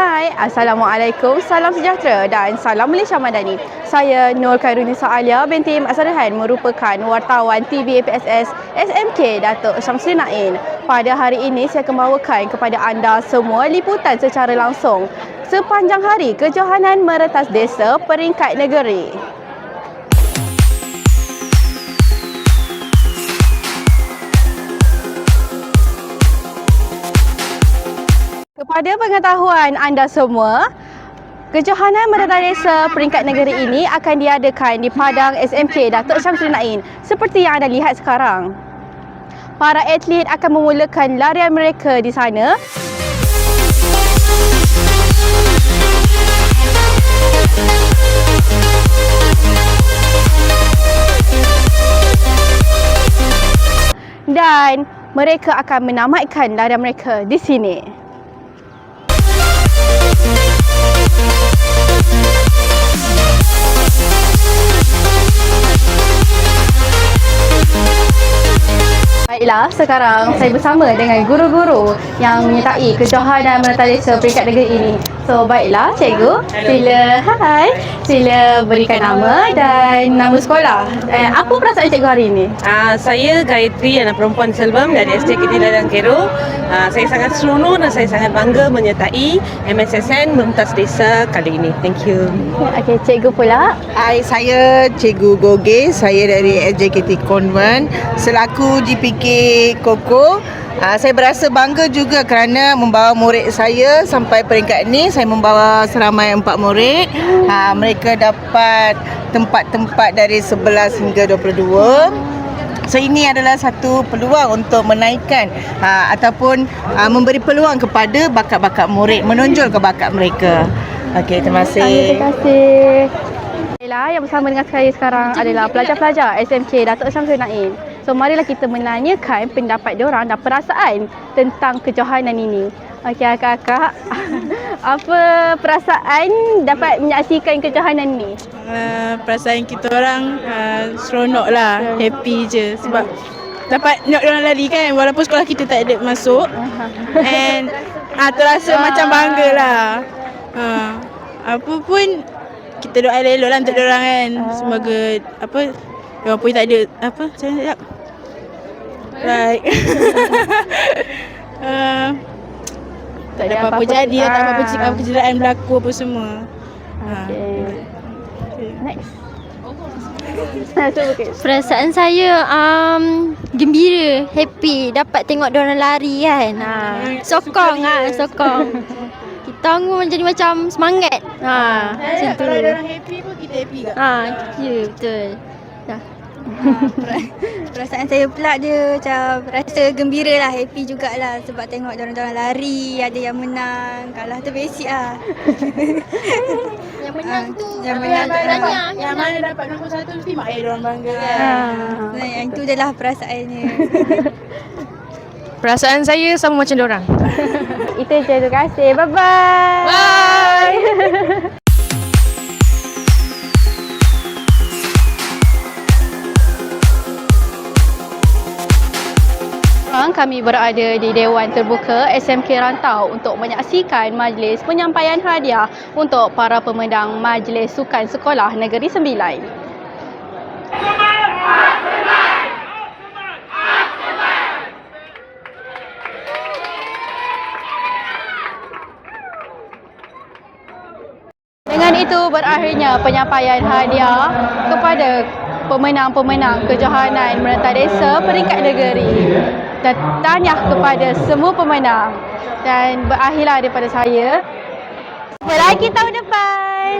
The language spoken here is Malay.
Hai, Assalamualaikum, salam sejahtera dan salam Malaysia Madani. Saya Nur Khairunisa Alia binti Mat Sadahan merupakan wartawan TV APSS SMK Datuk Syamsul Nain. Pada hari ini saya akan bawakan kepada anda semua liputan secara langsung sepanjang hari kejohanan meretas desa peringkat negeri. Kepada pengetahuan anda semua, kejohanan meretas desa peringkat negeri ini akan diadakan di Padang SMK Datuk Syamsul Nain seperti yang anda lihat sekarang. Para atlet akan memulakan larian mereka di sana dan mereka akan menamatkan larian mereka di sini. Baiklah, sekarang saya bersama dengan guru-guru yang menyertai kejohanan meretas desa peringkat negeri ini. So, baiklah, cikgu. Sila, hai. Sila berikan nama dan nama sekolah. Eh, apa perasaan cikgu hari ini? Uh, saya Gayatri, anak perempuan Selbam dari SJKT Ladang Kero. Uh, saya sangat seronok dan saya sangat bangga menyertai MSSN Mementas Desa kali ini. Thank you. Okey, cikgu pula. Hai, saya Cikgu Goge, saya dari SJKT Convent selaku GPK Koko. Uh, saya berasa bangga juga kerana membawa murid saya sampai peringkat ini. Saya membawa seramai empat murid. Uh, mereka dapat tempat-tempat dari 11 hingga 22. So ini adalah satu peluang untuk menaikkan uh, ataupun uh, memberi peluang kepada bakat-bakat murid, menonjol ke bakat mereka. Okey, terima kasih. Terima kasih. Baiklah, yang bersama dengan saya sekarang adalah pelajar-pelajar SMK Datuk Syamsul Naim. So, marilah kita menanyakan pendapat diorang dan perasaan tentang kejohanan ini. Okey, akak-akak. apa perasaan dapat menyaksikan kejohanan ini? uh, perasaan kita orang uh, seronok lah, happy je sebab dapat tengok orang lari kan walaupun sekolah kita tak ada masuk and ah terasa macam bangga lah. Uh, apa pun kita doa elok lah untuk orang kan. Semoga apa dia pun tak ada apa macam mana nak Like uh, tak ada apa-apa jadi tak ada apa-apa Ah. kecederaan berlaku apa semua. Ah. Okey. Next. Cuba okay. Perasaan saya um, gembira, happy dapat tengok diorang lari kan. Ha, sokong ah, sokong. Kita pun jadi macam semangat. Ha, macam tu. Kalau orang happy pun kita happy kat. Ha, ya betul. Dah. Perasaan saya pula dia macam rasa gembira lah, happy jugalah sebab tengok orang-orang lari, ada yang menang, kalah tu basic lah. Yang menang tu yang menang tu tanya? Yang mana dapat nombor satu mesti mak ayah orang bangga kan. Ah. Nah, yang itu adalah perasaannya. Perasaan saya sama macam orang. Itu je, terima kasih. Bye-bye. Bye. Sekarang kami berada di Dewan Terbuka SMK Rantau untuk menyaksikan majlis penyampaian hadiah untuk para pemenang Majlis Sukan Sekolah Negeri Sembilan. Dengan itu berakhirnya penyampaian hadiah kepada pemenang-pemenang kejohanan merentas desa peringkat negeri. Tahniah kepada semua pemenang. Dan berakhirlah daripada saya. Jumpa lagi tahun depan.